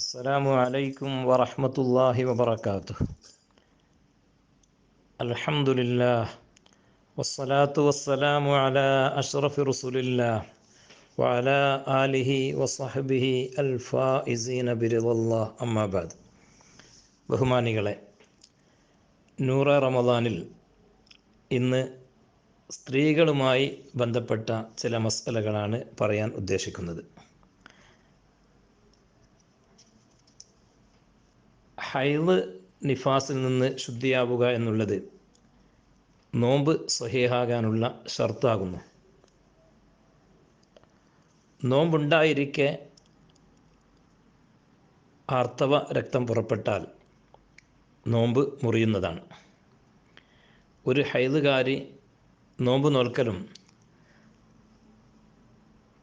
السلام عليكم ورحمة الله وبركاته الحمد لله والصلاة والسلام على أشرف رسول الله وعلى آله وصحبه الفائزين برضا الله أما بعد ബഹുമാനികളെ നൂറ റമദാനിൽ ഇന്ന് സ്ത്രീകളുമായി ബന്ധപ്പെട്ട ചില മസലകളാണ് പറയാൻ ഉദ്ദേശിക്കുന്നത് ഹൈദ് നിഫാസിൽ നിന്ന് ശുദ്ധിയാവുക എന്നുള്ളത് നോമ്പ് സ്വഹേഹാകാനുള്ള ഷർത്താകുന്നു. നോമ്പുണ്ടായിരിക്കെ ആർത്തവ രക്തം പുറപ്പെട്ടാൽ നോമ്പ് മുറിയുന്നതാണ്. ഒരു ഹൈദുകാരി നോമ്പ് നോൽക്കലും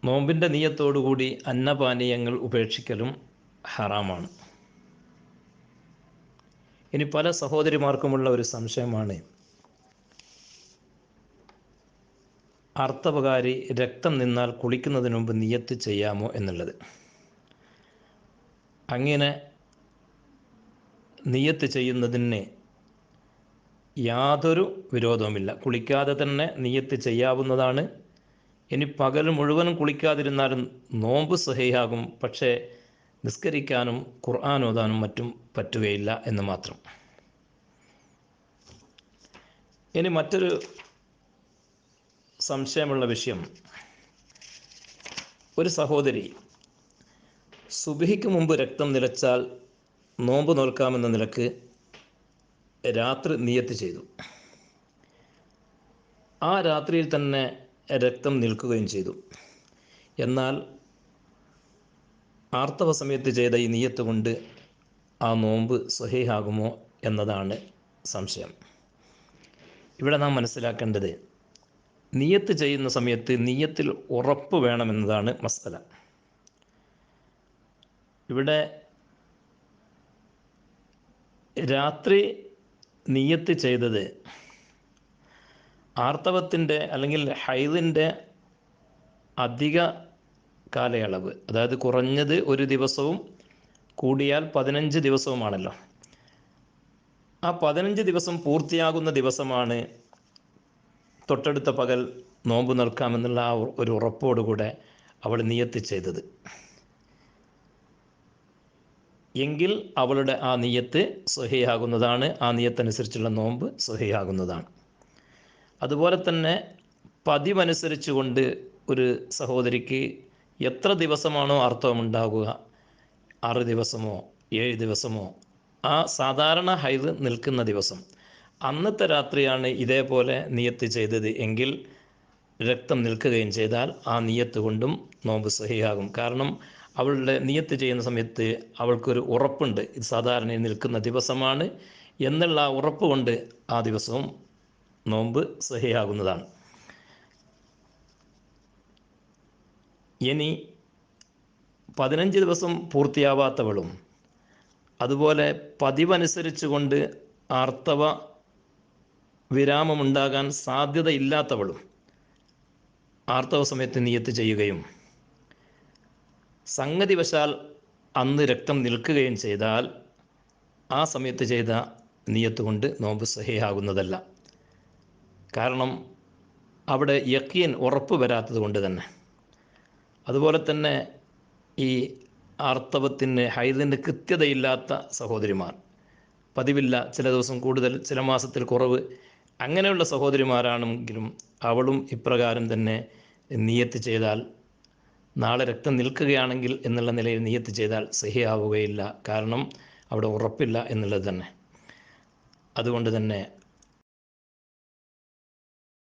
നോമ്പിന്റെ നീയത്തോടുകൂടി അന്നപാനീയങ്ങൾ ഉപേക്ഷിക്കലും ഹറാമാണ്. ഇനി പല സഹോദരിമാർക്കുമുള്ള ഒരു സംശയമാണ്. അർത്ഥപകാരി രക്തം നിന്നാൽ കുളിക്കുന്നതിന് മുമ്പ് നിയത്ത് ചെയ്യാമോ എന്നുള്ളത്. അങ്ങനെ നിയത്ത് ചെയ്യുന്നതിന് യാതൊരു വിരോധവുമില്ല. കുളിക്കാതെ തന്നെ നിയത്ത് ചെയ്യാവുന്നതാണ്. ഇനി പകൽ മുഴുവനും കുളിക്കാതിരുന്നാലും നോമ്പ് സഹിയാകും പക്ഷേ നിസ്കരിക്കാനും ഖുർആൻ ഓതാനും മറ്റും പറ്റുകയില്ല എന്ന് മാത്രം. ഇനി മറ്റൊരു സംശയമുള്ള വിഷയം. ഒരു സഹോദരി സുബിഹിക്ക് മുമ്പ് രക്തം നിലച്ചാൽ നോമ്പ് നോൽക്കാമെന്ന നിലയ്ക്ക് രാത്രി നിയത്ത് ചെയ്തു. ആ രാത്രിയിൽ തന്നെ രക്തം നിൽക്കുകയും ചെയ്തു. എന്നാൽ ആർത്തവ സമയത്ത് ചെയ്ത ഈ നീയത്ത് കൊണ്ട് ആ നോമ്പ് സ്വഹീഹാകുമോ എന്നതാണ് സംശയം. ഇവിടെ നാം മനസ്സിലാക്കേണ്ടത് നീയത്ത് ചെയ്യുന്ന സമയത്ത് നീയത്തിൽ ഉറപ്പ് വേണമെന്നതാണ് മസ്തല ഇവിടെ രാത്രി നീയത്ത് ചെയ്തത് ആർത്തവത്തിന്റെ അല്ലെങ്കിൽ ഹൈദിന്റെ അധിക കാലയളവ്. അതായത് കുറഞ്ഞത് ഒരു ദിവസവും കൂടിയാൽ പതിനഞ്ച് ദിവസവുമാണല്ലോ. ആ പതിനഞ്ച് ദിവസം പൂർത്തിയാകുന്ന ദിവസമാണ് തൊട്ടടുത്ത പകൽ നോമ്പ് നിൽക്കാമെന്നുള്ള ആ ഒരു ഉറപ്പോടുകൂടെ അവൾ നിയത്ത് ചെയ്തത്. എങ്കിൽ അവളുടെ ആ നീയത്ത് സ്വഹിയാകുന്നതാണ് ആ നീയത്തനുസരിച്ചുള്ള നോമ്പ് സ്വഹിയാകുന്നതാണ് അതുപോലെ തന്നെ പതിവനുസരിച്ചുകൊണ്ട് ഒരു സഹോദരിക്ക് എത്ര ദിവസമാണോ അർത്ഥമുണ്ടാകുക? ആറ് ദിവസമോ ഏഴ് ദിവസമോ? ആ സാധാരണ ഹൈദ് നിൽക്കുന്ന ദിവസം. അന്നത്തെ രാത്രിയാണ് ഇതേപോലെ നിയത്ത് ചെയ്തത് എങ്കിൽ രക്തം നിൽക്കുകയും ചെയ്താൽ ആ നിയത്ത് കൊണ്ടും നോമ്പ് സഹിയാകും. കാരണം അവളുടെ നിയത്ത് ചെയ്യുന്ന സമയത്ത് അവൾക്കൊരു ഉറപ്പുണ്ട്. ഇത് സാധാരണ നിൽക്കുന്ന ദിവസമാണ്. എന്നുള്ള ആ ഉറപ്പ് കൊണ്ട് ആ ദിവസവും നോമ്പ് സഹിയാകുന്നതാണ്. ഇനി പതിനഞ്ച് ദിവസം പൂർത്തിയാവാത്തവളും അതുപോലെ പതിവനുസരിച്ച് കൊണ്ട് ആർത്തവ വിരാമമുണ്ടാകാൻ സാധ്യതയില്ലാത്തവളും ആർത്തവ സമയത്ത് നിയത്ത് ചെയ്യുകയും സംഗതിവശാൽ അന്ന് രക്തം നിൽക്കുകയും ചെയ്താൽ ആ സമയത്ത് ചെയ്ത നിയത്ത് കൊണ്ട് നോമ്പ് സഹിയാകുന്നതല്ല കാരണം അവിടെ യക്കീൻ ഉറപ്പ് വരാത്തത് കൊണ്ട് തന്നെ. അതുപോലെ തന്നെ ഈ ആർത്തവത്തിന് ഹൈദിന്റെ കൃത്യതയില്ലാത്ത സഹോദരിമാർ. പതിവില്ല ചില ദിവസം കൂടുതൽ ചില മാസത്തിൽ കുറവ്. അങ്ങനെയുള്ള സഹോദരിമാരാണെങ്കിലും അവളും ഇപ്രകാരം തന്നെ നിയത്ത് ചെയ്താൽ നാളെ രക്തം നിൽക്കുകയാണെങ്കിൽ എന്നുള്ള നിലയിൽ നിയത്ത് ചെയ്താൽ സഹിയാവുകയില്ല. കാരണം അവിടെ ഉറപ്പില്ല എന്നുള്ളത് തന്നെ. അതുകൊണ്ട് തന്നെ